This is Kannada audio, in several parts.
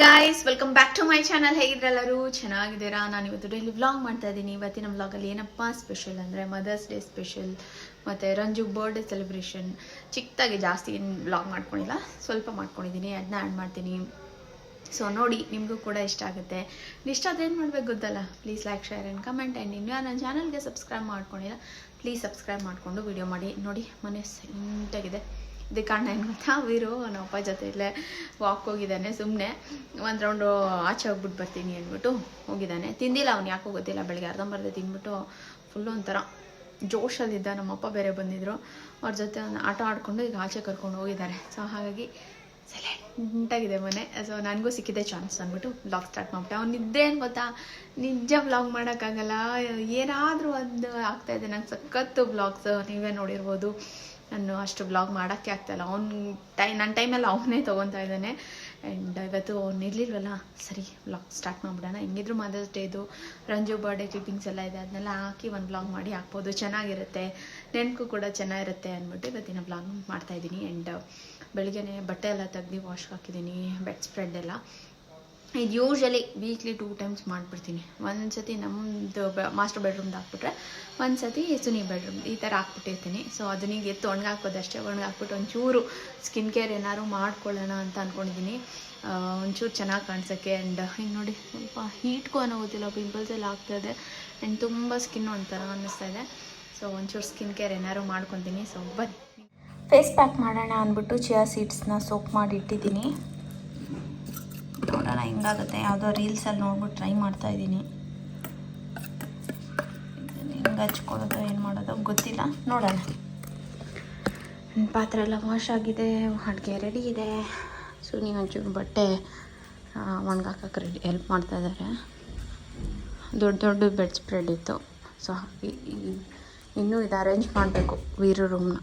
Guys welcome back to my channel ಹೇಗಿದ್ರೆಲ್ಲರೂ ಚೆನ್ನಾಗಿದ್ದೀರಾ? ನಾನು ಇವತ್ತು ಡೈಲಿ ವ್ಲಾಗ್ ಮಾಡ್ತಾ ಇದ್ದೀನಿ. ಇವತ್ತಿನ ವ್ಲಾಗಲ್ಲಿ ಏನಪ್ಪ ಸ್ಪೆಷಲ್ ಅಂದರೆ ಮದರ್ಸ್ ಡೇ ಸ್ಪೆಷಲ್ ಮತ್ತು ರಂಜು ಬರ್ಡೇ ಸೆಲೆಬ್ರೇಷನ್ ಚಿಕ್ಕದಾಗಿ ಜಾಸ್ತಿ ಏನು ವ್ಲಾಗ್ ಮಾಡ್ಕೊಂಡಿಲ್ಲ, ಸ್ವಲ್ಪ ಮಾಡ್ಕೊಂಡಿದ್ದೀನಿ ಅದನ್ನ ಆ್ಯಡ್ ಮಾಡ್ತೀನಿ. ಸೊ ನೋಡಿ, ನಿಮಗೂ ಕೂಡ ಇಷ್ಟ ಆಗುತ್ತೆ. ಇಷ್ಟ ಆದರೆ ಏನು ಮಾಡ್ಬೇಕು ಗೊತ್ತಲ್ಲ? Please like share and comment and ಇನ್ನು ನನ್ನ ಚಾನಲ್ಗೆ ಸಬ್ಸ್ಕ್ರೈಬ್ ಮಾಡ್ಕೊಂಡಿಲ್ಲ ಪ್ಲೀಸ್ ಸಬ್ಸ್ಕ್ರೈಬ್ ಮಾಡಿಕೊಂಡು ವಿಡಿಯೋ ಮಾಡಿ. ನೋಡಿ, ಮನೆ ನೀಟಾಗಿದೆ ಇದಕ್ಕೆ ಕಾರಣ ಏನು ಗೊತ್ತಾ? ವೀರು ನಮ್ಮ ಅಪ್ಪ ಜೊತೆ ಇಲ್ಲೇ ವಾಕ್ ಹೋಗಿದ್ದಾನೆ ಸುಮ್ಮನೆ ಒಂದು ರೌಂಡು ಆಚೆ ಹೋಗ್ಬಿಟ್ಟು ಬರ್ತೀನಿ ಅಂದ್ಬಿಟ್ಟು ಹೋಗಿದ್ದಾನೆ. ತಿಂದಿಲ್ಲ ಅವ್ನು, ಯಾಕೋ ಗೊತ್ತಿಲ್ಲ, ಬೆಳಗ್ಗೆ ಅರ್ಧಂಬರ್ಧ ತಿಂದ್ಬಿಟ್ಟು ಫುಲ್ಲು ಒಂಥರ ಜೋಶಲ್ಲಿದ್ದ. ನಮ್ಮಪ್ಪ ಬೇರೆ ಬಂದಿದ್ದರು ಅವ್ರ ಜೊತೆ ಒಂದು ಆಟ ಆಡಿಕೊಂಡು ಈಗ ಆಚೆ ಕರ್ಕೊಂಡು ಹೋಗಿದ್ದಾರೆ. ಸೊ ಹಾಗಾಗಿ ಸೈಲೆಂಟಾಗಿದೆ ಮನೆ. ಸೊ ನನಗೂ ಸಿಕ್ಕಿದೆ ಚಾನ್ಸ್ ಅಂದ್ಬಿಟ್ಟು ಬ್ಲಾಗ್ ಸ್ಟಾರ್ಟ್ ಮಾಡ್ಬಿಟ್ಟೆ. ಅವ್ನು ನಿದ್ದೆ ಏನು ಗೊತ್ತಾ? ನಿಜ ಬ್ಲಾಗ್ ಮಾಡೋಕ್ಕಾಗಲ್ಲ. ಏನಾದರೂ ಒಂದು ಆಗ್ತಾಯಿದೆ ನಂಗೆ ಸಖತ್ತು ಬ್ಲಾಗ್ಸ್ ನೀವೇ ನೋಡಿರ್ಬೋದು. ನಾನು ಅಷ್ಟು ಬ್ಲಾಗ್ ಮಾಡೋಕ್ಕೆ ಆಗ್ತಾಯಿಲ್ಲ. ಅವ್ನು ಟೈ ನನ್ನ ಟೈಮಲ್ಲಿ ಅವನೇ ತೊಗೊತಾ ಇದ್ದಾನೆ. ಆ್ಯಂಡ್ ಇವತ್ತು ಅವ್ನು ಇರಲಿಲ್ವಲ್ಲ? ಸರಿ ಬ್ಲಾಗ್ ಸ್ಟಾರ್ಟ್ ಮಾಡಿಬಿಡೋಣ. ಹೆಂಗಿದ್ರು ಮದರ್ಸ್ ಡೇದು ರಂಜು ಬರ್ಡೇ ಕ್ಲಿಪ್ಪಿಂಗ್ಸ್ ಎಲ್ಲ ಇದೆ. ಅದನ್ನೆಲ್ಲ ಹಾಕಿ ಒಂದು ಬ್ಲಾಗ್ ಮಾಡಿ ಹಾಕ್ಬೋದು. ಚೆನ್ನಾಗಿರುತ್ತೆ. ನೆನಪು ಕೂಡ ಚೆನ್ನಾಗಿರುತ್ತೆ ಅಂದ್ಬಿಟ್ಟು ಇವತ್ತಿನ ಬ್ಲಾಗ್ ಮಾಡ್ತಾಯಿದ್ದೀನಿ ಆ್ಯಂಡ್ ಬೆಳಿಗ್ಗೆನೆ ಬಟ್ಟೆ ಎಲ್ಲ ತೆಗ್ದು ವಾಶ್ಗೆ ಹಾಕಿದ್ದೀನಿ. ಬೆಡ್ ಸ್ಪ್ರೆಡ್ ಎಲ್ಲ. ಇದು ಯೂಶ್ವಲಿ ವೀಕ್ಲಿ ಟೂ ಟೈಮ್ಸ್ ಮಾಡಿಬಿಡ್ತೀನಿ. ಒಂದು ಸತಿ ನಮ್ಮದು ಮಾಸ್ಟರ್ ಬೆಡ್ರೂಮ್ದು ಹಾಕ್ಬಿಟ್ರೆ ಒಂದು ಸತಿ ಸುನಿ ಬೆಡ್ರೂಮ್ ಈ ಥರ ಹಾಕ್ಬಿಟ್ಟಿರ್ತೀನಿ. ಸೊ ಅದನ್ನಿಗೆ ಎತ್ತು ಒಣಗಾಕೋದಷ್ಟೇ ಒಣಗಾಕ್ಬಿಟ್ಟು ಒಂಚೂರು ಸ್ಕಿನ್ ಕೇರ್ ಏನಾದ್ರು ಮಾಡ್ಕೊಳ್ಳೋಣ ಅಂತ ಅಂದ್ಕೊಂಡಿದ್ದೀನಿ ಒಂಚೂರು ಚೆನ್ನಾಗಿ ಕಾಣಿಸೋಕ್ಕೆ ಆ್ಯಂಡ್ ಹಿಂಗೆ ನೋಡಿ, ಸ್ವಲ್ಪ ಹೀಟ್ಗೂ ಅನ್ನೋ ಗೊತ್ತಿಲ್ಲ ಪಿಂಪಲ್ಸ್ ಎಲ್ಲ ಆಗ್ತಾಯಿದೆ ಆ್ಯಂಡ್ ತುಂಬ ಸ್ಕಿನ್ ಒಂಥರ ಅನ್ನಿಸ್ತಾ ಇದೆ. ಸೊ ಒಂಚೂರು ಸ್ಕಿನ್ ಕೇರ್ ಏನಾದ್ರು ಮಾಡ್ಕೊತೀನಿ. ಸೊ ಬನ್ನಿ. ಫೇಸ್ ಪ್ಯಾಕ್ ಮಾಡೋಣ ಅಂದ್ಬಿಟ್ಟು ಚಿಯಾ ಸೀಡ್ಸ್ನ ಸೋಪ್ ಮಾಡಿ ಇಟ್ಟಿದ್ದೀನಿ ನೋಡೋಣ ಹೆಂಗಾಗುತ್ತೆ ಯಾವುದೋ ರೀಲ್ಸಲ್ಲಿ ನೋಡ್ಬಿಟ್ಟು ಟ್ರೈ ಮಾಡ್ತಾ ಇದ್ದೀನಿ. ಹೆಂಗೆ ಹಚ್ಕೊಳ್ಳೋದು, ಏನು ಮಾಡೋದು ಗೊತ್ತಿಲ್ಲ. ನೋಡೋಣ. ಪಾತ್ರೆ ಎಲ್ಲ ವಾಶ್ ಆಗಿದೆ, ಅಡುಗೆ ರೆಡಿ ಇದೆ. ಸುನಿ ಒಂಚೂರು ಬಟ್ಟೆ ಒಣಗಾಕಕ್ಕೆ ರೆಡಿ ಹೆಲ್ಪ್ ಮಾಡ್ತಾ ಇದ್ದಾರೆ ದೊಡ್ಡ ದೊಡ್ಡ ಬೆಡ್ ಸ್ಪ್ರೆಡ್ ಇತ್ತು. ಸೊ ಇನ್ನೂ ಇದು ಅರೇಂಜ್ ಮಾಡಬೇಕು, ವೀರು ರೂಮ್ನ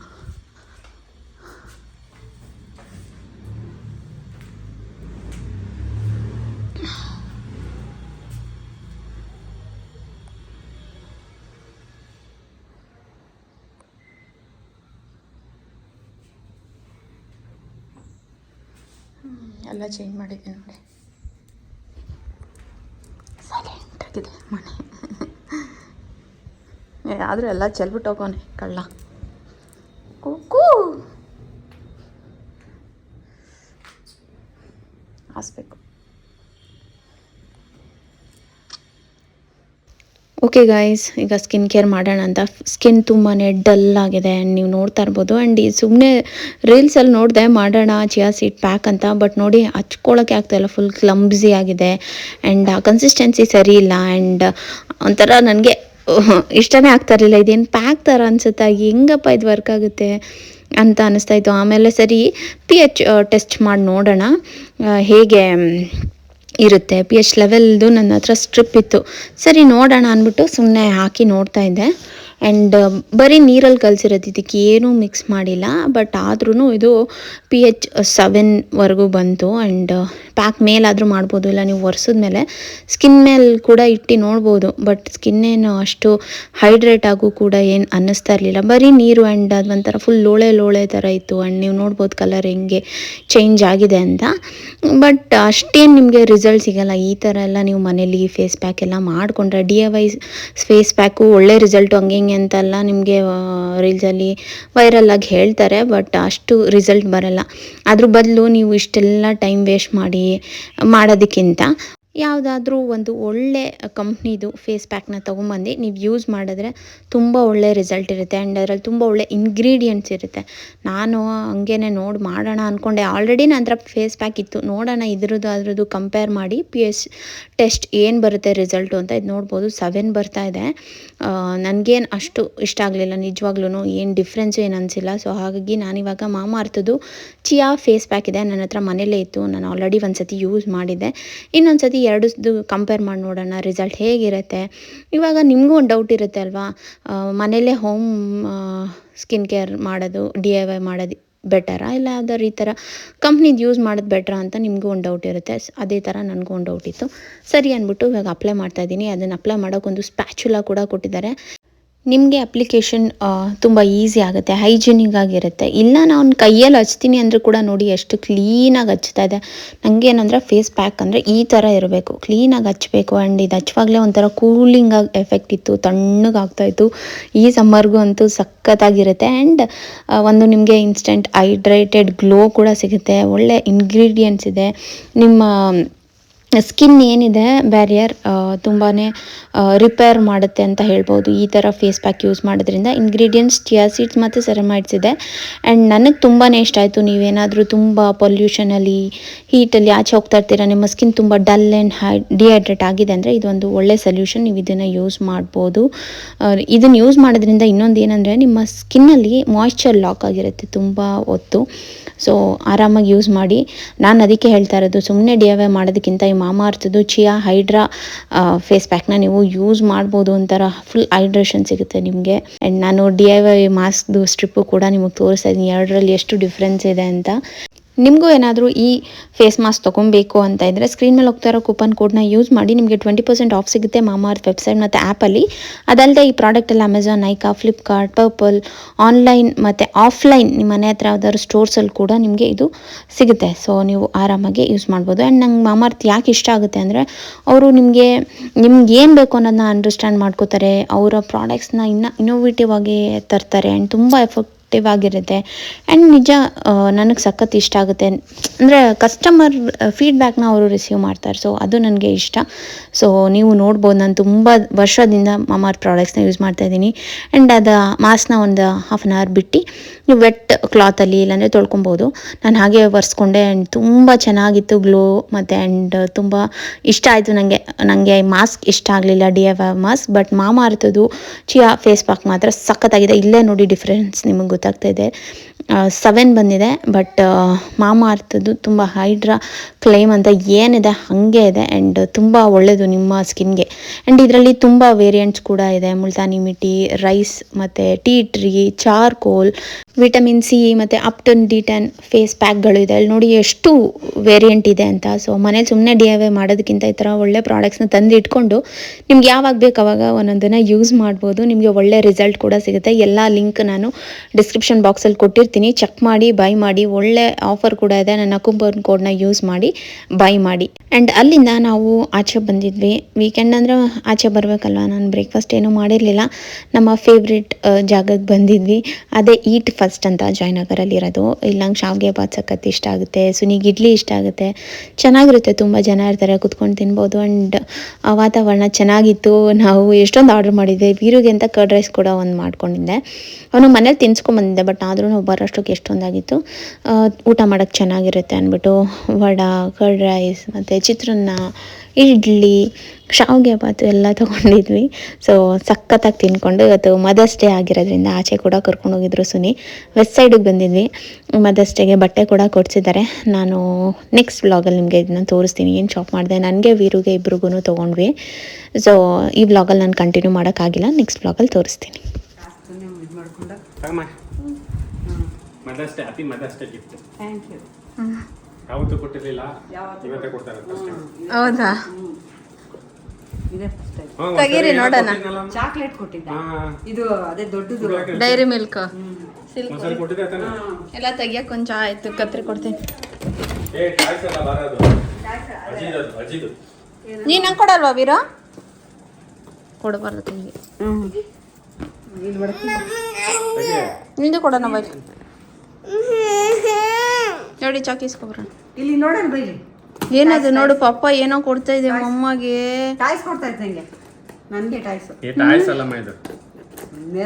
ಎಲ್ಲ ಚೇಂಜ್ ಮಾಡಿದ್ದೀನಿ ನೋಡಿ. ಸೈಲೆಂಟ್ ಆಗಿದೆ ಮನೆ. ಆದರೂ ಎಲ್ಲ ಚೆಲ್ಬಿಟ್ಟು ಹೋಗೋನೆ ಕಳ್ಳ ಕೂಕು ಹಾಸ್ಬೇಕು ಓಕೆ ಗಾಯ್ಸ್ ಈಗ ಸ್ಕಿನ್ ಕೇರ್ ಮಾಡೋಣ ಅಂತ. ಸ್ಕಿನ್ ತುಂಬಾ ಡಲ್ ಆಗಿದೆ. ಆ್ಯಂಡ್ ನೀವು ನೋಡ್ತಾ ಇರ್ಬೋದು. ಆ್ಯಂಡ್ ಈ ಸುಮ್ಮನೆ ರೀಲ್ಸಲ್ಲಿ ನೋಡಿದೆ ಮಾಡೋಣ ಚಿಯಾ ಸೀಟ್ ಪ್ಯಾಕ್ ಅಂತ. ಬಟ್ ನೋಡಿ ಹಚ್ಕೊಳ್ಳೋಕೆ ಆಗ್ತಾಯಿಲ್ಲ ಫುಲ್ ಕ್ಲಂಬ್ಸಿ ಆಗಿದೆ. ಆ್ಯಂಡ್ ಕನ್ಸಿಸ್ಟೆನ್ಸಿ ಸರಿ ಇಲ್ಲ. ಆ್ಯಂಡ್ ಒಂಥರ ನನಗೆ, ಇಷ್ಟನೇ ಆಗ್ತಾ ಇರಲಿಲ್ಲ. ಇದೇನು ಪ್ಯಾಕ್ ಥರ ಅನಿಸುತ್ತಾ? ಹೆಂಗಪ್ಪ ಇದು ವರ್ಕ್ ಆಗುತ್ತೆ? ಅಂತ ಅನ್ನಿಸ್ತಾ ಇತ್ತು. ಆಮೇಲೆ ಸರಿ ಪಿ ಎಚ್ ಟೆಸ್ಟ್ ಮಾಡಿ ನೋಡೋಣ. ಹೇಗೆ ಇರುತ್ತೆ. ಪಿ ಎಚ್ ಲೆವೆಲ್ದು ನನ್ನ ಹತ್ರ ಸ್ಟ್ರಿಪ್ ಇತ್ತು. ಸರಿ, ನೋಡೋಣ ಅಂದ್ಬಿಟ್ಟು ಸುಮ್ಮನೆ ಹಾಕಿ ನೋಡ್ತಾ ಇದ್ದೆ. ಆ್ಯಂಡ್ ಬರೀ ನೀರಲ್ಲಿ ಕಲಿಸಿರೋದು ಇದಕ್ಕೆ ಏನೂ ಮಿಕ್ಸ್ ಮಾಡಿಲ್ಲ. ಬಟ್ ಆದ್ರೂ ಇದು ಪಿ ಎಚ್ ಸೆವೆನ್ವರೆಗೂ ಬಂತು. ಆ್ಯಂಡ್ ಪ್ಯಾಕ್ ಮೇಲಾದರೂ ಮಾಡ್ಬೋದು, ಇಲ್ಲ ನೀವು ಒರೆಸಿದ ಮೇಲೆ ಸ್ಕಿನ್ ಮೇಲೆ ಕೂಡ ಇಟ್ಟು ನೋಡ್ಬೋದು. ಬಟ್ ಸ್ಕಿನ್ ಏನು ಅಷ್ಟು ಹೈಡ್ರೇಟ್ ಆಗೂ ಕೂಡ ಏನು ಅನ್ನಿಸ್ತಾ ಇರಲಿಲ್ಲ. ಬರೀ ನೀರು ಆ್ಯಂಡ್ ಅದು ಒಂಥರ ಫುಲ್ ಲೋಳೆ ಲೋಳೆ ಥರ ಇತ್ತು. ಆ್ಯಂಡ್ ನೀವು ನೋಡ್ಬೋದು ಕಲರ್ ಹೆಂಗೆ ಚೇಂಜ್ ಆಗಿದೆ ಅಂತ. ಬಟ್ ಅಷ್ಟೇನು ನಿಮಗೆ ರಿಸಲ್ಟ್ ಸಿಗಲ್ಲ. ಈ ಥರ ಎಲ್ಲ ನೀವು ಮನೇಲಿ ಫೇಸ್ ಪ್ಯಾಕ್ ಎಲ್ಲ ಮಾಡಿಕೊಂಡ್ರೆ D I Y face pack ಒಳ್ಳೆ ರಿಸಲ್ಟು ಹಂಗೆ ಹಿಂಗೆ ಅಂತೆಲ್ಲ ನಿಮಗೆ ರೀಲ್ಸಲ್ಲಿ ವೈರಲ್ ಆಗಿ ಹೇಳ್ತಾರೆ. ಬಟ್ ಅಷ್ಟು ರಿಸಲ್ಟ್ ಬರಲ್ಲ. ಅದ್ರ ಬದಲು ನೀವು ಇಷ್ಟೆಲ್ಲ ಟೈಮ್ ವೇಸ್ಟ್ ಮಾಡಿ ಮಾಡೋದಕ್ಕಿಂತ ಯಾವುದಾದ್ರೂ ಒಂದು ಒಳ್ಳೆ ಕಂಪ್ನಿದು ಫೇಸ್ ಪ್ಯಾಕ್ನ ತೊಗೊಂಬಂದು ನೀವು ಯೂಸ್ ಮಾಡಿದ್ರೆ ತುಂಬ ಒಳ್ಳೆ ರಿಸಲ್ಟ್ ಇರುತ್ತೆ ಆ್ಯಂಡ್ ಅದರಲ್ಲಿ ತುಂಬ ಒಳ್ಳೆ ಇಂಗ್ರೀಡಿಯೆಂಟ್ಸ್ ಇರುತ್ತೆ. ನಾನು ಹಂಗೇನೆ ನೋಡಿ ಮಾಡೋಣ ಅಂದ್ಕೊಂಡೆ ಆಲ್ರೆಡಿ ನನ್ನ ಹತ್ರ ಫೇಸ್ ಪ್ಯಾಕ್ ಇತ್ತು. ನೋಡೋಣ ಇದ್ರದ್ದು ಅದ್ರದ್ದು ಕಂಪೇರ್ ಮಾಡಿ ಪಿ ಎಸ್ ಟೆಸ್ಟ್ ಏನು ಬರುತ್ತೆ ರಿಸಲ್ಟು ಅಂತ ಇದು ನೋಡ್ಬೋದು. ಸೆವೆನ್ ಬರ್ತಾ ಇದೆ. ನನಗೇನು ಅಷ್ಟು ಇಷ್ಟ ಆಗಲಿಲ್ಲ. ನಿಜವಾಗ್ಲೂ ಏನು ಡಿಫ್ರೆನ್ಸು ಏನು ಅನಿಸಿಲ್ಲ. ಸೊ ಹಾಗಾಗಿ ನಾನಿವಾಗ ಮಾಮ ಅರ್ಥದ್ದು ಚಿಯಾ ಫೇಸ್ ಪ್ಯಾಕ್ ಇದೆ. ನನ್ನ ಹತ್ರ ಮನೇಲೇ ಇತ್ತು. ನಾನು ಆಲ್ರೆಡಿ ಒಂದು ಸತಿ ಯೂಸ್ ಮಾಡಿದ್ದೆ. ಇನ್ನೊಂದು ಸತಿ ಎರಡದ್ದು ಕಂಪೇರ್ ಮಾಡಿ ನೋಡೋಣ ರಿಸಲ್ಟ್ ಹೇಗಿರುತ್ತೆ. ಇವಾಗ ನಿಮಗೂ ಒಂದು ಡೌಟ್ ಇರುತ್ತೆ ಅಲ್ವಾ? ಮನೆಯಲ್ಲೇ ಮನೇಲೇ ಹೋಮ್ ಸ್ಕಿನ್ ಕೇರ್ ಮಾಡೋದು ಡಿ ಐ ವೈ ಮಾಡೋದು ಬೆಟರಾ ಇಲ್ಲ ಯಾವ್ದಾರು ಈ ಥರ ಕಂಪ್ನಿದು ಯೂಸ್ ಮಾಡೋದು ಬೆಟ್ರಾ ಅಂತ ನಿಮಗೂ ಒಂದು ಡೌಟ್ ಇರುತ್ತೆ. ಅದೇ ಥರ ನನಗೂ ಒಂದು ಡೌಟ್ ಇತ್ತು. ಸರಿ ಅಂದ್ಬಿಟ್ಟು ಇವಾಗ ಅಪ್ಲೈ ಮಾಡ್ತಾ ಇದ್ದೀನಿ. ಅದನ್ನು ಅಪ್ಲೈ ಮಾಡೋಕ್ಕೊಂದು ಸ್ಪ್ಯಾಚುಲಾ ಕೂಡ ಕೊಟ್ಟಿದ್ದಾರೆ. ನಿಮಗೆ ಅಪ್ಲಿಕೇಶನ್ ತುಂಬ ಈಸಿ ಆಗುತ್ತೆ ಹೈಜಿನಿಕ್ ಆಗಿರುತ್ತೆ. ಇಲ್ಲ ನಾನು ಕೈಯಲ್ಲಿ ಹಚ್ತೀನಿ ಅಂದರೂ ಕೂಡ ನೋಡಿ ಎಷ್ಟು ಕ್ಲೀನಾಗಿ ಹಚ್ತಾ ಇದೆ. ನನಗೆ ಏನಂದರೆ ಫೇಸ್ ಪ್ಯಾಕ್ ಅಂದರೆ ಈ ಥರ ಇರಬೇಕು. ಕ್ಲೀನಾಗಿ ಹಚ್ಬೇಕು ಆ್ಯಂಡ್ ಇದು ಹಚ್ಚುವಾಗಲೇ ಒಂಥರ ಕೂಲಿಂಗ್ ಆಗಿ ಎಫೆಕ್ಟ್ ಇತ್ತು, ತಣ್ಣಗೆ ಆಗ್ತಾಯಿತ್ತು ಈ ಸಮ್ಮರ್ಗೂ ಅಂತೂ ಸಖತ್ತಾಗಿರುತ್ತೆ ಆ್ಯಂಡ್ ಒಂದು ನಿಮಗೆ ಇನ್ಸ್ಟೆಂಟ್ ಹೈಡ್ರೇಟೆಡ್ ಗ್ಲೋ ಕೂಡ ಸಿಗುತ್ತೆ. ಒಳ್ಳೆ ಇಂಗ್ರೀಡಿಯೆಂಟ್ಸ್ ಇದೆ. ನಿಮ್ಮ ಸ್ಕಿನ್ ಏನಿದೆ ಬ್ಯಾರಿಯರ್ ತುಂಬಾ ರಿಪೇರ್ ಮಾಡುತ್ತೆ ಅಂತ ಹೇಳ್ಬೋದು. ಈ ಥರ ಫೇಸ್ ಪ್ಯಾಕ್ ಯೂಸ್ ಮಾಡೋದ್ರಿಂದ ಇಂಗ್ರೀಡಿಯೆಂಟ್ಸ್ ಚಿಯಾ ಸೀಡ್ಸ್ ಮತ್ತು ಸೆರಮೈಡ್ಸ್ ಇದೆ. ಆ್ಯಂಡ್ ನನಗೆ ತುಂಬಾ ಇಷ್ಟ ಆಯಿತು. ನೀವೇನಾದರೂ ತುಂಬ ಪೊಲ್ಯೂಷನಲ್ಲಿ ಹೀಟಲ್ಲಿ ಆಚೆ ಹೋಗ್ತಾ ಇರ್ತೀರ, ನಿಮ್ಮ ಸ್ಕಿನ್ ತುಂಬ ಡಲ್ ಆ್ಯಂಡ್ ಹೈ ಡಿಹೈಡ್ರೇಟ್ ಆಗಿದೆ ಅಂದರೆ ಇದೊಂದು ಒಳ್ಳೆ ಸೊಲ್ಯೂಷನ್ ನೀವು ಇದನ್ನು ಯೂಸ್ ಮಾಡ್ಬೋದು. ಇದನ್ನು ಯೂಸ್ ಮಾಡೋದ್ರಿಂದ ಇನ್ನೊಂದು ಏನಂದರೆ ನಿಮ್ಮ ಸ್ಕಿನ್ನಲ್ಲಿ ಮಾಯ್ಶ್ಚರ್ ಲಾಕ್ ಆಗಿರುತ್ತೆ ತುಂಬ ಹೊತ್ತು. ಸೊ ಆರಾಮಾಗಿ ಯೂಸ್ ಮಾಡಿ. ನಾನು ಅದಕ್ಕೆ ಹೇಳ್ತಾ ಇರೋದು ಸುಮ್ಮನೆ ಡಿ ಐ ವೈ ಮಾಡೋದಕ್ಕಿಂತ ಈ ಮಾಮಾ ಅರ್ಥದ್ದು ಚಿಯಾ ಹೈಡ್ರಾ ಫೇಸ್ ಪ್ಯಾಕ್ನ ನೀವು ಯೂಸ್ ಮಾಡ್ಬೋದು ಒಂಥರ ಫುಲ್ ಹೈಡ್ರೇಷನ್ ಸಿಗುತ್ತೆ ನಿಮಗೆ. ಆ್ಯಂಡ್ ನಾನು ಡಿ ಐ ವೈ ಮಾಸ್ಕ್ದು ಸ್ಟ್ರಿಪ್ಪು ಕೂಡ ನಿಮಗೆ ತೋರಿಸ್ತಾ ಇದ್ದೀನಿ. ಎರಡರಲ್ಲಿ ಎಷ್ಟು ಡಿಫ್ರೆನ್ಸ್ ಇದೆ ಅಂತ. ನಿಮಗೂ ಏನಾದರೂ ಈ ಫೇಸ್ ಮಾಸ್ಕ್ ತೊಗೊಬೇಕು ಅಂತ ಇದ್ದರೆ ಸ್ಕ್ರೀನ್ ಮೇಲೆ ಹೋಗ್ತಾ ಇರೋ ಕೂಪನ್ ಕೋಡ್ನ ಯೂಸ್ ಮಾಡಿ ನಿಮಗೆ ಟ್ವೆಂಟಿ ಪರ್ಸೆಂಟ್ ಆಫ್ ಸಿಗುತ್ತೆ ಮಾಮಾರ್ತ್ ವೆಬ್ಸೈಟ್ ಮತ್ತು ಆ್ಯಪಲ್ಲಿ ಅದಲ್ಲದೆ ಈ ಪ್ರಾಡಕ್ಟ್ ಎಲ್ಲ Amazon Nykaa Flipkart purple online ಮತ್ತು ಆಫ್ಲೈನ್ ನಿಮ್ಮ ಮನೆ ಹತ್ರ ಯಾವ್ದಾದ್ರು ಸ್ಟೋರ್ಸಲ್ಲಿ ಕೂಡ ನಿಮಗೆ ಇದು ಸಿಗುತ್ತೆ. ಸೊ ನೀವು ಆರಾಮಾಗಿ ಯೂಸ್ ಮಾಡ್ಬೋದು. ಆ್ಯಂಡ್ ನಂಗೆ ಮಾಮಾರ್ತ್ ಯಾಕೆ ಇಷ್ಟ ಆಗುತ್ತೆ ಅಂದರೆ ಅವರು ನಿಮಗೆ, ನಿಮ್ಗೆ ಏನು ಬೇಕು ಅನ್ನೋದನ್ನ ಅಂಡರ್ಸ್ಟ್ಯಾಂಡ್ ಮಾಡ್ಕೋತಾರೆ. ಅವರ ಪ್ರಾಡಕ್ಟ್ಸ್ನ ಇನ್ನೂ ಇನ್ನೋವೇಟಿವ್ ಆಗಿ ತರ್ತಾರೆ. ಆ್ಯಂಡ್ ತುಂಬ ಎಫೆಕ್ಟಿವ್ ಆಗಿರುತ್ತೆ. ಆ್ಯಂಡ್ ನಿಜ ನನಗೆ ಸಖತ್ ಇಷ್ಟ ಆಗುತ್ತೆ. ಅಂದರೆ ಕಸ್ಟಮರ್ ಫೀಡ್ಬ್ಯಾಕ್ನ ಅವರು ರಿಸೀವ್ ಮಾಡ್ತಾರೆ. ಸೊ ಅದು ನನಗೆ ಇಷ್ಟ. ಸೊ ನೀವು ನೋಡ್ಬೋದು, ನಾನು ತುಂಬ ವರ್ಷದಿಂದ ಮಾಮಾರ್ ಪ್ರಾಡಕ್ಟ್ಸ್ನ ಯೂಸ್ ಮಾಡ್ತಾ ಇದ್ದೀನಿ. ಆ್ಯಂಡ್ ಅದು ಮಾಸ್ಕ್ನ ಒಂದು ಹಾಫ್ ಆನ್ ಅವರ್ ಬಿಟ್ಟು, ನೀವು ವೆಟ್ ಕ್ಲಾತಲ್ಲಿ ಇಲ್ಲಾಂದರೆ ತೊಳ್ಕೊಬೋದು. ನಾನು ಹಾಗೆ ಒರೆಸ್ಕೊಂಡೆ ಆ್ಯಂಡ್ ತುಂಬ ಚೆನ್ನಾಗಿತ್ತು ಗ್ಲೋ ಮತ್ತು ಆ್ಯಂಡ್ ತುಂಬ ಇಷ್ಟ ಆಯಿತು ನನಗೆ ನನಗೆ ಮಾಸ್ಕ್ ಇಷ್ಟ ಆಗಲಿಲ್ಲ ಡಿ ಎಫ್ ಮಾಸ್ಕ್ ಬಟ್ ಮಾಮಾ ಚಿಯಾ ಫೇಸ್ ಪ್ಯಾಕ್ ಮಾತ್ರ ಸಖತ್ತಾಗಿದೆ. ಇಲ್ಲೇ ನೋಡಿ ಡಿಫ್ರೆನ್ಸ್ ನಿಮಗೆ ಗೊತ್ತಾಗ್ತಾ ಇದೆ. ಸೆವೆನ್ ಬಂದಿದೆ ಬಟ್ ಮಾಮಾ ಅರ್ಥದ್ದು ತುಂಬ ಹೈಡ್ರಾ ಕ್ಲೈಮ್ ಅಂತ ಏನಿದೆ ಹಾಗೆ ಇದೆ ಆ್ಯಂಡ್ ತುಂಬ ಒಳ್ಳೆಯದು ನಿಮ್ಮ ಸ್ಕಿನ್ಗೆ. ಆ್ಯಂಡ್ ಇದರಲ್ಲಿ ತುಂಬ ವೇರಿಯಂಟ್ಸ್ ಕೂಡ ಇದೆ, ಮುಲ್ತಾನಿ ಮಿಟಿ ರೈಸ್ ಮತ್ತು tea tree charcoal vitamin C ಮತ್ತು ಅಪ್ಟನ್ ಡಿ ಟೆನ್ ಫೇಸ್ ಪ್ಯಾಕ್ಗಳು ಇದೆ. ಅಲ್ಲಿ ನೋಡಿ ಎಷ್ಟು ವೇರಿಯಂಟ್ ಇದೆ ಅಂತ. ಸೊ ಮನೇಲಿ ಸುಮ್ಮನೆ ಡಿ ಐ ಮಾಡೋದಕ್ಕಿಂತ ಈ ಥರ ಒಳ್ಳೆ ಪ್ರಾಡಕ್ಟ್ಸ್ನ ತಂದು ಇಟ್ಕೊಂಡು ನಿಮ್ಗೆ ಯಾವಾಗ ಬೇಕು ಅವಾಗ ಒಂದೊಂದನ್ನು ಯೂಸ್ ಮಾಡ್ಬೋದು. ನಿಮಗೆ ಒಳ್ಳೆ ರಿಸಲ್ಟ್ ಕೂಡ ಸಿಗುತ್ತೆ. ಎಲ್ಲ ಲಿಂಕ್ ನಾನು ಡಿಸ್ಕ್ರಿಪ್ಷನ್ ಬಾಕ್ಸಲ್ಲಿ ಕೊಟ್ಟಿರ್ತೀನಿ. ಚೆಕ್ ಮಾಡಿ ಬೈ ಮಾಡಿ. ಒಳ್ಳೆ ಆಫರ್ ಕೂಡ ಇದೆ. ನನ್ನ ಕೂಪನ್ ಕೋಡ್ನ ಯೂಸ್ ಮಾಡಿ ಬೈ ಮಾಡಿ. ಆ್ಯಂಡ್ ಅಲ್ಲಿಂದ ನಾವು ಆಚೆ ಬಂದಿದ್ವಿ. ವೀಕೆಂಡ್ ಅಂದರೆ ಆಚೆ ಬರಬೇಕಲ್ವ? ನಾನು ಬ್ರೇಕ್ಫಾಸ್ಟ್ ಏನೂ ಮಾಡಿರಲಿಲ್ಲ. ನಮ್ಮ ಫೇವ್ರೆಟ್ ಜಾಗಕ್ಕೆ ಬಂದಿದ್ವಿ. ಅದೇ ಈಟ್ ಫಸ್ಟ್ ಅಂತ ಜಯನಗರಲ್ಲಿರೋದು ಇಲ್ಲಿ ನಂಗೆ ಶಾವಿಗೆ ಬಾತ್ ಸಖತ್ ಇಷ್ಟ ಆಗುತ್ತೆ. ಸುನಿಗೆ ಇಡ್ಲಿ ಇಷ್ಟ ಆಗುತ್ತೆ. ಚೆನ್ನಾಗಿರುತ್ತೆ. ತುಂಬ ಜನ ಇರ್ತಾರೆ. ಕುತ್ಕೊಂಡು ತಿನ್ಬೋದು. ಆ್ಯಂಡ್ ವಾತಾವರಣ ಚೆನ್ನಾಗಿತ್ತು. ನಾವು ಎಷ್ಟೊಂದು ಆರ್ಡ್ರ್ ಮಾಡಿದ್ದೆ ಬೀರುಗೆ ಅಂತ ಕರ್ಡ್ ರೈಸ್ ಕೂಡ ಒಂದು ಮಾಡ್ಕೊಂಡಿದ್ದೆ. ಅವನು ಮನೇಲಿ ತಿನ್ಸ್ಕೊಂಬಂದಿದ್ದೆ ಬಟ್ ಆದ್ರೂ ನಾವು ಬರೋಷ್ಟಕ್ಕೆ ಎಷ್ಟೊಂದಾಗಿತ್ತು. ಊಟ ಮಾಡೋಕ್ಕೆ ಚೆನ್ನಾಗಿರುತ್ತೆ ಅಂದ್ಬಿಟ್ಟು. ವಡ ಕರ್ಡ್ ರೈಸ್ ಮತ್ತು ಚಿತ್ರಾನ್ನ ಇಡ್ಲಿ ಶಾವಿಗೆ ಬಾತು ಎಲ್ಲ ತೊಗೊಂಡಿದ್ವಿ. ಸೊ ಸಖತ್ತಾಗಿ ತಿನ್ಕೊಂಡು ಇವತ್ತು ಮದರ್ಸ್ ಡೇ ಆಗಿರೋದ್ರಿಂದ ಆಚೆ ಕೂಡ ಕರ್ಕೊಂಡು ಹೋಗಿದ್ರು ಸುನಿ. ವೆಸ್ಟ್ ಸೈಡಿಗೆ ಬಂದಿದ್ವಿ. ಮದರ್ಸ್ ಡೇಗೆ ಬಟ್ಟೆ ಕೂಡ ಕೊಡಿಸಿದ್ದಾರೆ. ನಾನು ನೆಕ್ಸ್ಟ್ ವ್ಲಾಗಲ್ಲಿ ನಿಮಗೆ ಇದನ್ನ ತೋರಿಸ್ತೀನಿ. ಏನು ಶಾಪ್ ಮಾಡಿದೆ? ನನಗೆ ವೀರುಗೆ ಇಬ್ರಿಗೂ ತೊಗೊಂಡ್ವಿ. ಸೊ ಈ ವ್ಲಾಗಲ್ಲಿ ನಾನು ಕಂಟಿನ್ಯೂ ಮಾಡೋಕ್ಕಾಗಿಲ್ಲ. ನೆಕ್ಸ್ಟ್ ವ್ಲಾಗಲ್ಲಿ ತೋರಿಸ್ತೀನಿ. Mother's day happy mother's day gift thank you ಯಾವತ್ತೂ ಕೊಟ್ಟಿರಲಿಲ್ಲ. ಇವತ್ತೇ ಕೊಡ್ತಾರೆ ಹೌದಾ? ತೆಗೀರಿ ನೋಡೋಣ. ಚಾಕ್ಲೇಟ್ ಕೊಟ್ಟಿದ್ದ. ಇದು ಅದೇ ದೊಡ್ಡದು. ಡೈರಿ ಮಿಲ್ಕ್ ಸಿಲ್ಕ್ ಕೊಟ್ಟಿದ್ದೆ ತಾನೆ? ಎಲ್ಲ ತೆಗಿಯಕ್ಕೆ ಕೊಂಚ ಆಯ್ತು ಕತ್ರಿ ಕೊಡ್ತೀನಿ. ನೀನು ನಂಗೆ ಕೊಡಲ್ವಾ ವೀರ? ಕೊಡಬಾರ್ದು. ನಿಂದು ಕೊಡೋಣ ಬೈ. ನೋಡಿ ಚಾಕಿಸ್ಕೊಬ್ರ ಇಲ್ಲಿ ನೋಡೋಣ ಬೈಲಿ. ಏನದು ನೋಡು ಪಪ್ಪ ಏನೋ ಕೊಡ್ತಾ ಇದೆ ಮಮ್ಮಗೆ. ಟಾಯ್ಸ್ ಕೊಡ್ತಾ ಇದ್ದಂಗೆ. ನನಗೆ ಟಾಯ್ಸ್ ಈ ಟಾಯ್ಸ್ ಅಲ್ಲಮ್ಮ ಇದು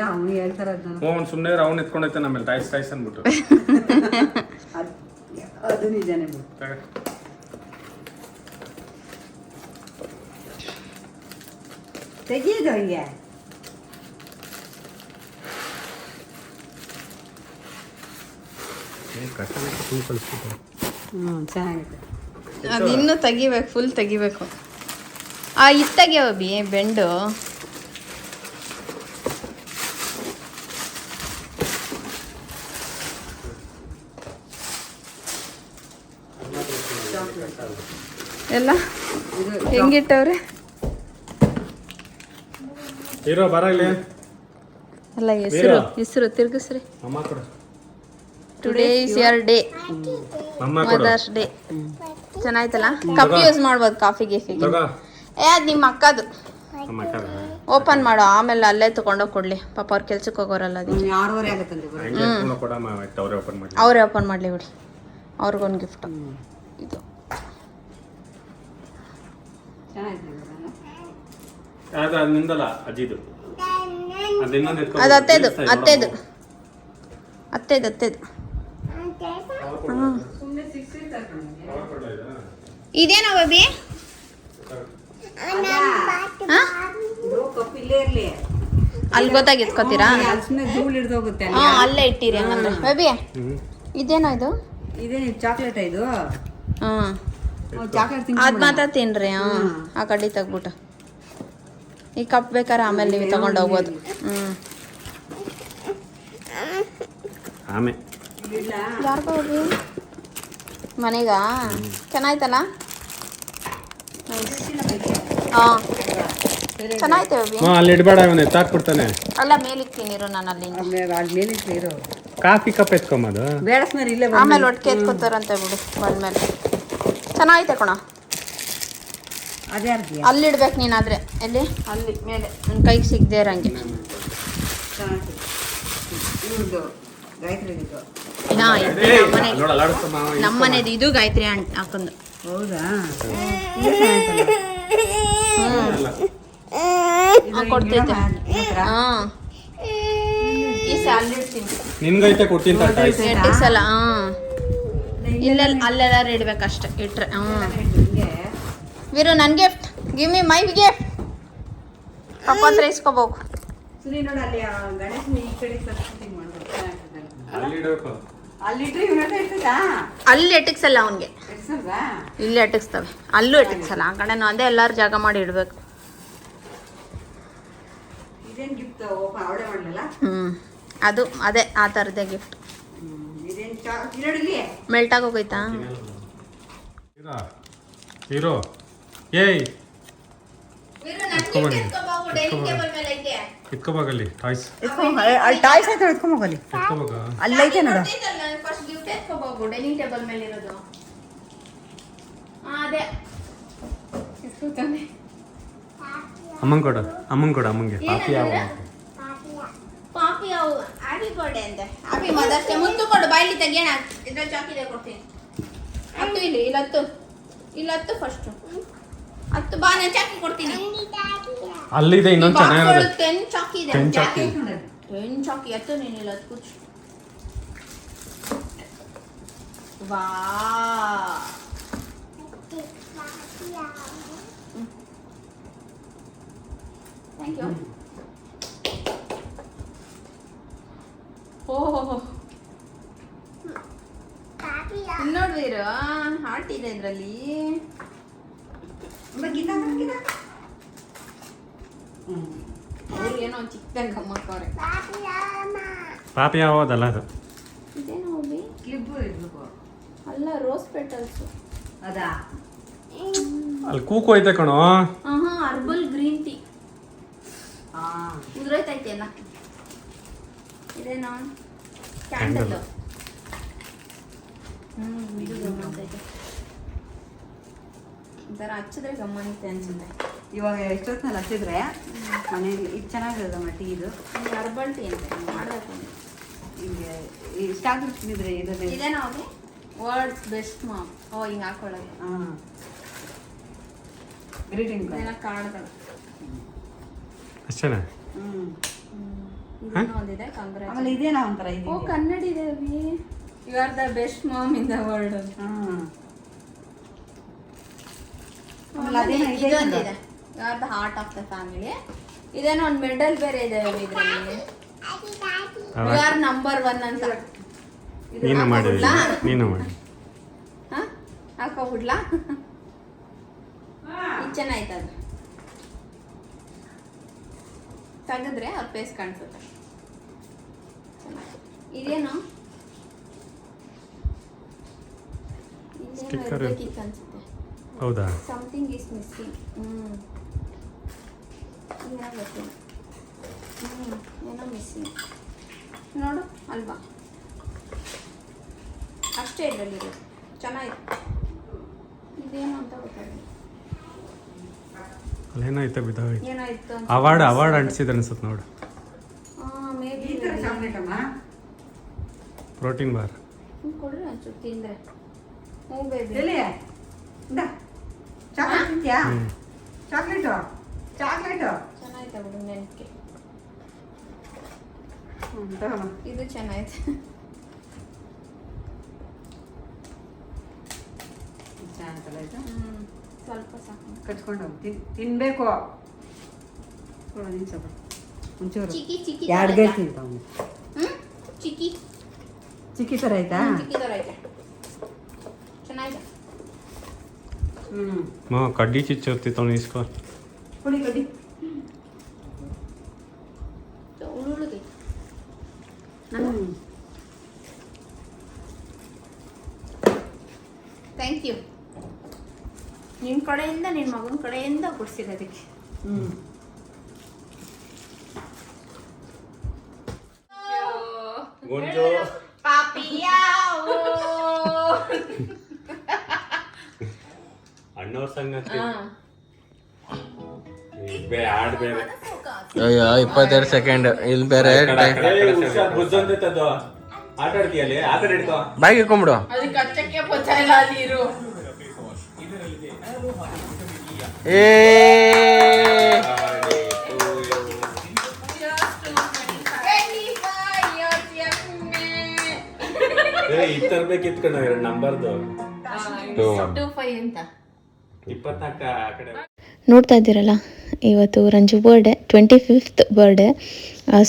ಅವನು ಹೇಳ್ತಾರ ನಾನು. ಹ್ಞೂ ಅವ್ನು ಸುಮ್ಮನೆ ಅವ್ನು ಎತ್ಕೊಂಡೈತೆ ನಮ್ಮಲ್ಲಿ ಟಾಯ್ಸ್ ಟಾಯ್ಸ್ ಅಂದ್ಬಿಟ್ಟು. ಅದು ನಿಜನೇ. ತೆಗೀದು ಹಂಗೆ. ಹ್ಞೂ ಚೆನ್ನಾಗಿದೆ. ಅದು ಇನ್ನೂ ತೆಗಿಬೇಕು ಫುಲ್ ತೆಗಿಬೇಕು. ಆ ಇದು ತೆಗಿಯವ ಬಿ ಬೆಂಡು. ಎಲ್ಲ? ಹೆಂಗಿಟ್ಟವ್ರೆ? ಅಲ್ಲ ಹೆಸರು ಹೆಸರು ತಿರ್ಗಿಸ್ರಿ. ಅಮ್ಮ ಕೊಡು. Today is your day mother's day ಚೆನ್ನಾಯ್ತಲ್ಲ? Cup use ಮಾಡ್ಬೋದು ಕಾಫಿ ಗೀಫಿಗೆ ತಗೋ. ಏ ಅದು ನಿಮ್ಮ ಅಕ್ಕದು. ಓಪನ್ ಮಾಡು ಆಮೇಲೆ ಅಲ್ಲೇ ತಗೊಂಡೋಗಿ ಕೊಡ್ಲಿ. ಪಾಪ ಅವ್ರ ಕೆಲ್ಸಕ್ಕೆ ಹೋಗೋರಲ್ಲ ಅದಕ್ಕೆ. ಅವರೇ ಓಪನ್ ಮಾಡಿ ಅವರೇ ಓಪನ್ ಮಾಡಲಿ ಬಿಡಿ. ಅವ್ರಿಗೊಂದು ಗಿಫ್ಟ್. ಇದು. ಅದು ಅತ್ತೆದು ಅತ್ತೆದು. ಅತ್ತೆದು ಅತ್ತೆದು ಸುಮ್ನೆ ಸಿಕ್ಸ್ ಸಿಕ್ಸ್ ಹಾಕ್ಕೊಂಡ್ರೆ. ಅವ್ರು ಕೊಡ್ಲಾ ಇದು? ಇದೇನಾ ಬೇಬಿ ಅಲ್ಲ, ಗೊತ್ತಾಗಿ ಎತ್ಕೋತೀರಾ ಹಾ ಅಲ್ಲೇ ಇಟ್ಟಿರಿ ಹಂಗಂದ್ರೆ. ಬೇಬಿ ಇದೇನೋ ಇದು? ಇದೇನು ಚಾಕ್ಲೇಟ್ ಇದು? ಹಾ. ಅದು ಅದ್ ಮಾತ್ರ ತಿನ್ರಿ ಹಾ. ಆ ಕಡ್ಡಿ ತೆಗ್ಬಿಟ್ಟು. ಈ ಕಪ್ ಬೇಕಾದ್ರೆ ಆಮೇಲೆ ನೀವು ತಗೊಂಡು ಹೋಗ್ಬೋದು. ಹ್ಮ್. ಆಮೆ. ಯಾರ್ಗೋ ಹೋಗಿ ಮನೆಗ? ಚೆನ್ನಾಯ್ತಲ್ಲ? ಹಾಂ. ಚೆನ್ನಾಯ್ತೆ ಹೋಗಿ ಅಲ್ಲಿ ಇಡಬೇಡ ಅವನು ಎತ್ತಾಕ್ಬಿಡ್ತಾನೆ ಅಲ್ಲ ನಾನು ಅಲ್ಲಿ ಮೇಲೆ ಕಾಫಿ ಕಪ್ ಎತ್ಕೊಂಬದು. ಬೇಡ ಇಲ್ಲೇ ಆಮೇಲೆ ಒಟ್ಟಿಗೆ ಎತ್ಕೋತಾರಂತೆ ಬಿಡು ಬಂದ್ಮೇಲೆ. ಚೆನ್ನಾಗೈತೆ ಕಣ. ಅದೇ ಅರ್ಧಿ ಅಲ್ಲಿ ಇಡ್ಬೇಕು ನೀನಾದ್ರೆ. ಎಲ್ಲಿ? ಅಲ್ಲಿ ಮೇಲೆ. ನನ್ನ ಕೈಗೆ ಸಿಗದೆ ಇರಂಗೆ. ಇವ್ರದ್ದು ನಮ್ಮನೆದು ಇದು. ಗಾಯತ್ರಿ ಹಾಕೊಂಡು ಹೌದಾ? ಇದು ಚೆನ್ನಾಗಿತ್ತಲ್ಲ. ಹಾ, ಕೊಡ್ತೈತೆ. ಈ ನಿನ್ಗೈತೆ ಎಟ್ಟಿಸಲ್ಲ ಹಾ. ಇಲ್ಲೆಲ್ಲ ಅಲ್ಲೆಲ್ಲ ಇಡ್ಬೇಕಷ್ಟೆ ಇಟ್ರೆ ಹ್ಞೂ ವೀರು ನನ್ನ gift give me my gift ಪಪ್ಪ ಹತ್ರ ಇಸ್ಕೋಬೇಕು ಸುನಿ ನೋಡು ಅಲ್ಲಿ ಎಟಕ್ಸಲ್ಲ ಕಡೆ ಅವನಿಗೆ ಇಲ್ಲಿ ಎಟ್ಟಿಕ್ಸ್ತವೆ ಅಲ್ಲೂ ಎಟಕ್ಸಲ್ಲ. ಆ ಕಡೆನೂ ಅದೇ ಎಲ್ಲಾರು ಜಾಗ ಮಾಡಿ ಇಡಬೇಕು. ಹ್ಞೂ ಅದು ಅದೇ ಆ ತರದೇ ಗಿಫ್ಟ್ ಮೆಲ್ಟ್ ಆಗೋಗೈತಾ ಏಯ್. ಎತ್ಕೋಬೇಕಲ್ಲಿ ಟಾಯ್ಸ್. ಅಲ್ಲಿ ಟಾಯ್ಸ್ ಆಯ್ತು ಎತ್ಕೊಂಬೋಗಲ್ಲಿ ಎತ್ಕೋಬೇಕ ಅಲ್ಲೈತೆ ನೋಡು. ಫಸ್ಟ್ ಗಿಫ್ಟ್ ಡೈನಿಂಗ್ ಟೇಬಲ್ ಮೇಲೆ ಇರೋದು. ಅದೇ. ಅಮ್ಮಂಗ್ ಕೊಡ ಅಮ್ಮಂಗ್ ಕೊಡ ಅಮ್ಮಂಗೆ. ಪಾಪಿ ಯಾವ ಪಾಪಿ ಅಂತೆ. ಮದರ್ಸ್ ಡೇ ಕೊಡು ಬಾಯಲ್ಲಿ ತೆಗಿಯೋಣ. ಇದ್ರ ಚಾಕಿದೆ ಕೊಡ್ತೀನಿ. ಹತ್ತು ಇಲ್ಲಿ ಇಲ್ಲಿ ಹತ್ತು. ಇಲ್ಲಿ ಹತ್ತು ಫಸ್ಟು ಹತ್ತು ಬಾ ನಾನು ಚಾಕಿ ಕೊಡ್ತೀನಿ. ಅಲ್ಲಿದೆ ಇನ್ನೊಂದು ಚೆನ್ನಾಗಿದೆ ಟೆನ್ ಚಾಕಿ ಇದೆ. ಟೆನ್ ಚಾಕಿ. ಟೆನ್ ಚಾಕಿ ಹತ್ತು ನೀನು ಇಲ್ಲ ಹತ್ತು ಕೂಚು ವಾ ಥ್ಯಾಂಕ್ ಯು ಓಹೋ ನೋಡ್ವೀರು ಹಾರ್ಟ್ ಇದೆ ಇದರಲ್ಲಿ ಅವ್ರು ಏನೋ ಒಂದು ಚಿಕ್ಕದಾಗಿ ಗಮ್ಮಕ್ಕವ್ರೆ ಪಾಪಿ ಯಾವ್ದಲ್ಲ ಅದು? ಇದೇನೋ ಹೋಗಿ ಕ್ಲಿಪ್ ಇರ್ಬೇಕು. ಅಲ್ಲ ರೋಸ್ ಪೆಟಲ್ಸು. ಅದಾ? ಅಲ್ಲಿ ಕೂಕು ಐತೆ ಕಣೋ. Herbal green tea. ಹಾ ಉದುರೈತೈತೆ ಎಲ್ಲ. ಇದೇನೋ ಕ್ಯಾಂಡಲ್. ಹ್ಮ್ ಇದು ಗಮ್ಮತ್ತೈತೆ. ಒಂಥರ ಹಚ್ಚಿದ್ರೆ ಗಮ್ಮತ್ತೆ ಅನ್ಸುತ್ತೆ. ಇವಾಗ ಎಷ್ಟೊತ್ತಿನಲ್ಲಿ ಹಚ್ಚಿದ್ರೆ? ಮನೇಲಿ ಇದು ಚೆನ್ನಾಗಿರೋದಮ್ಮ ಟೀ ಇದು? ಅರ್ಬಲ್ ಟೀ ಅಂತ. ಮಾಡಬೇಕು. ಹಿಂಗೆ ಇಷ್ಟ ಇದೇನೋ ಒಂದ್ ವರ್ಡ್ಸ್ ಬೆಸ್ಟ್ ಮಾಮ್ ಓ ಹಿಂಗೆ ಹಾಕೊಳ್ಳೋದು. ಹಾಂ. ಗ್ರೀಟಿಂಗ್ ಇದೇನೋ ಕಾರ್ಡ್ಗಳು ಅಷ್ಟೇನಾ? ಹ್ಞೂ ಇದೇನೋ ಒಂದಿದೆ ಕಂಗ್ರಾಚ್ ಆಮೇಲೆ ಇದೇನೋ ಒಂಥರ ಓ ಕನ್ನಡ ಇದೆ ಅವಿ you are the best mom in the world ಹಾಂ. ಆಮೇಲೆ ಅದೇನೋ ಇದೆ ಇದೊಂದಿದೆ. You are the heart of the family ಇದೇನೋ ಒಂದು ಮೆಡಲ್ ಬೇರೆ ಇದೆ ಇದರಲ್ಲಿ. ಆರ್ ನಂಬರ್ ಒನ್ ಅಂತ. ನೀನು ಮಾಡಿ? ನೀನು ಮಾಡಿ. ಹಾ? ಹಾಕ್ಕೊಬಿಡ್ಲಾ? ಇದು ಚೆನ್ನಾಯ್ತು ಅದು. ತೆಗೆದ್ರೆ ಅವ್ರ ಫೇಸ್ ಕಾಣಿಸುತ್ತೆ. ಇದೇನು. ಇರ್ಬೇಕಿತ್ತು ಅನ್ಸುತ್ತೆ. ಹೌದಾ? Something is missing hmm. ಏನೋ ಗೊತ್ತಿಲ್ಲ. ಏನೋ ಮಿಸ್ಸಿಂಗ್. ನೋಡು ಅಲ್ವಾ? ಅಷ್ಟೇ ಇದರಲ್ಲಿ ಚೆನ್ನಾಗಿದೆ ಇದೇನು ಅಂತ ಗೊತ್ತಾಗಿಲ್ಲ ಅಲ್ಲೇನಾಯ್ತು ಅಂತ ಅವಾರ್ಡ್ ಅವಾರ್ಡ್ ಅಂಟಿಸಿದ್ರೆ ಅನ್ಸುತ್ತೆ ನೋಡು. Protein bar. ಕೊಡ್ರಿ ಒಂಚೂರು ತಿಂದರೆ. ಹ್ಞೂ ಬೇಬಿ ಚಾಕ್ಲೇಟ್. ಚಾಕ್ಲೇಟು? ಚಾಕ್ಲೇಟು? ಚೆನ್ನಾಯ್ತಾ ಬಿಡು ನೆನಪಿ ಹ್ಞೂ ತಗೊಮ್ಮ ಇದು ಇದು ಹ್ಞೂ ಸ್ವಲ್ಪ ಸಾಕು. ಕಟ್ಕೊಂಡು ಹೋಗಿ. ತಿನ್ಬೇಕು. ಒಂಚೂರು. ಚಿಕ್ಕಿ ಚಿಕ್ಕಿ ಎರಡು ಗೇಟ್ ತಿಂತಾವ ಹ್ಞೂ ಚಿಕ್ಕಿ. ಚಿಕ್ಕಿ ಥರ ಆಯ್ತಾ? ಚಿಕ್ಕಿ ಥರ ಐತೆ ಚೆನ್ನಾಗಿದೆ ಹ್ಞೂ ಕಡ್ಡಿ ಚಿಚ್ಚೋರ್ತಿತ್ತು ಇಸ್ಕೊ. ಕೊನೆ ಕಡಿ ಉಳುಳುಗೆ ಹ್ಞೂ ಥ್ಯಾಂಕ್ ಯು ನಿಮ್ಮ ಕಡೆಯಿಂದ ನಿನ್ನ ಮಗನ ಕಡೆಯಿಂದ ಕೊಡ್ಸಿರೋದಕ್ಕೆ. ಹ್ಞೂ ಗುಂಜು. ಅಣ್ಣವ್ರ ಸಂಗತಿ. ಅಯ್ಯೋ ಇಪ್ಪತ್ತೆರಡು ಸೆಕೆಂಡ್ ಇಲ್ಲಿ ಬೇರೆ ಆಟ ಆಡ್ತೀಯಲ್ಲಿ ಹಿಡ್ಕೋ ಬಾಯಿಗೆ ಅದಕ್ಕೆ ಏ. ಎರಡು ನಂಬರ್ದು ಇಪ್ಪತ್ನಾಲ್ಕ ಆ ಕಡೆ. ನೋಡ್ತಾ ಇದ್ದೀರಲ್ಲ ಇವತ್ತು Ranju birthday twenty fifth birthday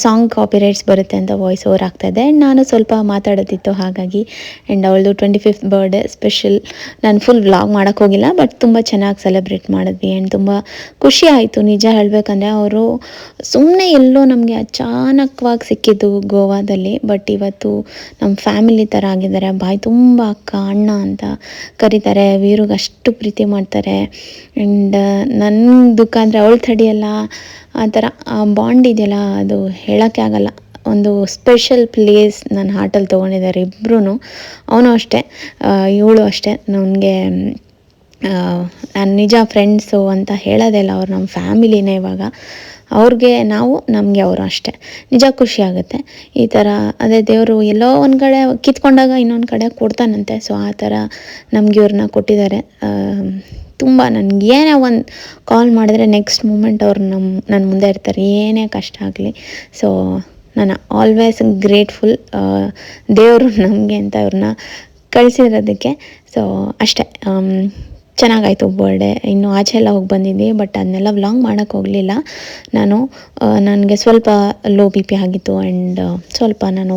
song copyrights ಬರುತ್ತೆ ಅಂತ ವಾಯ್ಸ್ ಓವರ್ ಆಗ್ತಾಯಿದೆ. ಆ್ಯಂಡ್ ನಾನು ಸ್ವಲ್ಪ ಮಾತಾಡೋದಿತ್ತು, ಹಾಗಾಗಿ ಆ್ಯಂಡ್ ಅವಳದು ಟ್ವೆಂಟಿ ಫಿಫ್ತ್ ಬರ್ಡೇ ಸ್ಪೆಷಲ್ ನಾನು ಫುಲ್ ವ್ಲಾಗ್ ಮಾಡೋಕ್ಕೆ ಹೋಗಿಲ್ಲ ಬಟ್ ತುಂಬ ಚೆನ್ನಾಗಿ ಸೆಲೆಬ್ರೇಟ್ ಮಾಡಿದ್ವಿ. ಆ್ಯಂಡ್ ತುಂಬ ಖುಷಿ ಆಯಿತು. ನಿಜ ಹೇಳಬೇಕಂದ್ರೆ, ಅವರು ಸುಮ್ಮನೆ ಎಲ್ಲೋ ನಮಗೆ ಅಚಾನಕವಾಗಿ ಸಿಕ್ಕಿದ್ದು ಗೋವಾದಲ್ಲಿ ಬಟ್ ಇವತ್ತು ನಮ್ಮ ಫ್ಯಾಮಿಲಿ ಥರ ಆಗಿದ್ದಾರೆ. ಬಾಯಿ ತುಂಬ ಅಕ್ಕ, ಅಣ್ಣ ಅಂತ ಕರೀತಾರೆ. ವೀರುಗೆ ಅಷ್ಟು ಪ್ರೀತಿ ಮಾಡ್ತಾರೆ. ಆ್ಯಂಡ್ ನನ್ನ ದುಃಖ ಅಂದರೆ ಅವಳು ತಡಿಯಲ್ಲ ಆ ಥರ ಬಾಂಡ್ ಇದೆಯಲ್ಲ, ಅದು ಹೇಳೋಕ್ಕೆ ಆಗಲ್ಲ. ಒಂದು ಸ್ಪೆಷಲ್ ಪ್ಲೇಸ್ ನನ್ನ ಹಾರ್ಟಲ್ಲಿ ತೊಗೊಂಡಿದ್ದಾರೆ ಇಬ್ಬರೂ ಅವನು ಅಷ್ಟೇ ಇವಳು ಅಷ್ಟೇ. ನನಗೆ ನಾನು ನಿಜ ಫ್ರೆಂಡ್ಸು ಅಂತ ಹೇಳೋದಿಲ್ಲ ಅವ್ರು ನಮ್ಮ ಫ್ಯಾಮಿಲಿನೇ ಇವಾಗ. ಅವ್ರಿಗೆ ನಾವು, ನಮಗೆ ಅವರು ಅಷ್ಟೇ. ನಿಜ ಖುಷಿ ಆಗುತ್ತೆ. ಈ ಥರ ಅದೇ ದೇವರು ಎಲ್ಲೋ ಒಂದು ಕಡೆ ಕಿತ್ಕೊಂಡಾಗ ಇನ್ನೊಂದು ಕಡೆ ಕೊಡ್ತಾನಂತೆ. ಸೊ ಆ ಥರ ನಮಗೆ ಇವ್ರನ್ನ ಕೊಟ್ಟಿದ್ದಾರೆ. ತುಂಬ ನನಗೆ ಏನೇ ಒಂದು ಕಾಲ್ ಮಾಡಿದ್ರೆ ನೆಕ್ಸ್ಟ್ ಮೂಮೆಂಟ್ ಅವ್ರು ನಮ್ಮ ನನ್ನ ಮುಂದೆ ಇರ್ತಾರೆ. ಏನೇ ಕಷ್ಟ ಆಗಲಿ. ಸೊ ನಾನು ಆಲ್ವೇಸ್ ಗ್ರೇಟ್ಫುಲ್ ದೇವರು ನಮಗೆ ಅಂತ ಅವ್ರನ್ನ ಕಳಿಸಿರೋದಕ್ಕೆ. ಸೊ ಅಷ್ಟೇ. ಚೆನ್ನಾಗಾಯಿತು ಬರ್ಡೇ ಇನ್ನು ಆಚೆ ಎಲ್ಲ ಹೋಗಿ ಬಂದಿದ್ದೆ ಬಟ್ ಅದನ್ನೆಲ್ಲ ವ್ಲಾಂಗ್ ಮಾಡೋಕ್ಕೆ ಹೋಗಲಿಲ್ಲ. ನಾನು ನನಗೆ ಸ್ವಲ್ಪ ಲೋ ಬಿ ಪಿ ಆಗಿತ್ತು ಆ್ಯಂಡ್ ಸ್ವಲ್ಪ ನಾನು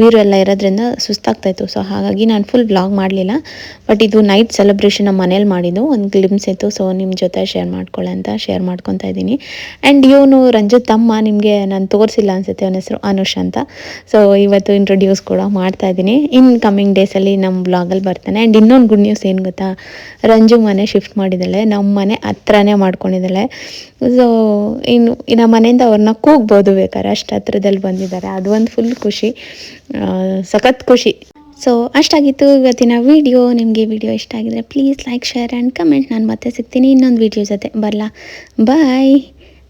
ವೀರು ಎಲ್ಲ ಇರೋದ್ರಿಂದ ಸುಸ್ತಾಗ್ತಾಯಿತ್ತು ಸೊ ಹಾಗಾಗಿ ನಾನು ಫುಲ್ ವ್ಲಾಗ್ ಮಾಡಲಿಲ್ಲ. ಬಟ್ ಇದು ನೈಟ್ ಸೆಲೆಬ್ರೇಷನ್ ನಮ್ಮ ಮನೇಲಿ ಮಾಡಿದ್ದು. ಒಂದು ಗ್ಲಿಮ್ಸ್ ಇತ್ತು. ಸೊ ನಿಮ್ಮ ಜೊತೆ ಶೇರ್ ಮಾಡ್ಕೊಳ್ಳೆ ಅಂತ ಶೇರ್ ಮಾಡ್ಕೊತಾ ಇದ್ದೀನಿ. ಆ್ಯಂಡ್ ಇವನು ರಂಜಿತ್ ತಮ್ಮ ನಿಮಗೆ ನಾನು ತೋರಿಸಿಲ್ಲ ಅನಿಸುತ್ತೆ. ಅವನ ಹೆಸರು ಅನುಷ್ ಅಂತ. ಸೊ ಇವತ್ತು ಇಂಟ್ರೊಡ್ಯೂಸ್ ಕೂಡ ಮಾಡ್ತಾ ಇದ್ದೀನಿ. ಇನ್ ಕಮ್ಮಿಂಗ್ ಡೇಸಲ್ಲಿ ನಮ್ಮ ಬ್ಲಾಗಲ್ಲಿ ಬರ್ತಾನೆ. ಆ್ಯಂಡ್ ಇನ್ನೊಂದು ಗುಡ್ ನ್ಯೂಸ್ ಏನು ಗೊತ್ತಾ? ರಂಜು ಮನೆ ಶಿಫ್ಟ್ ಮಾಡಿದ್ದಾಳೆ ನಮ್ಮ ಮನೆ ಹತ್ರನೇ ಮಾಡ್ಕೊಂಡಿದ್ದಾಳೆ. ಸೊ ಇನ್ನು ನಮ್ಮ ಮನೆಯಿಂದ ಅವ್ರನ್ನ ಕೂಗ್ಬೋದು ಬೇಕಾದ್ರೆ, ಅಷ್ಟು ಹತ್ರದಲ್ಲಿ ಬಂದಿದ್ದಾರೆ. ಅದು ಒಂದು ಫುಲ್ ಖುಷಿ ಸಖತ್ ಖುಷಿ. ಸೊ ಅಷ್ಟಾಗಿತ್ತು ಇವತ್ತಿನ ವಿಡಿಯೋ ನಿಮಗೆ ವಿಡಿಯೋ ಇಷ್ಟ ಆಗಿದ್ರೆ please like share and comment ನಾನು ಮತ್ತೆ ಸಿಗ್ತೀನಿ ಇನ್ನೊಂದು ವೀಡಿಯೋ ಜೊತೆ. ಬರಲಾ? Bye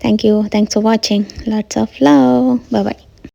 thank you thanks for watching lots of love bye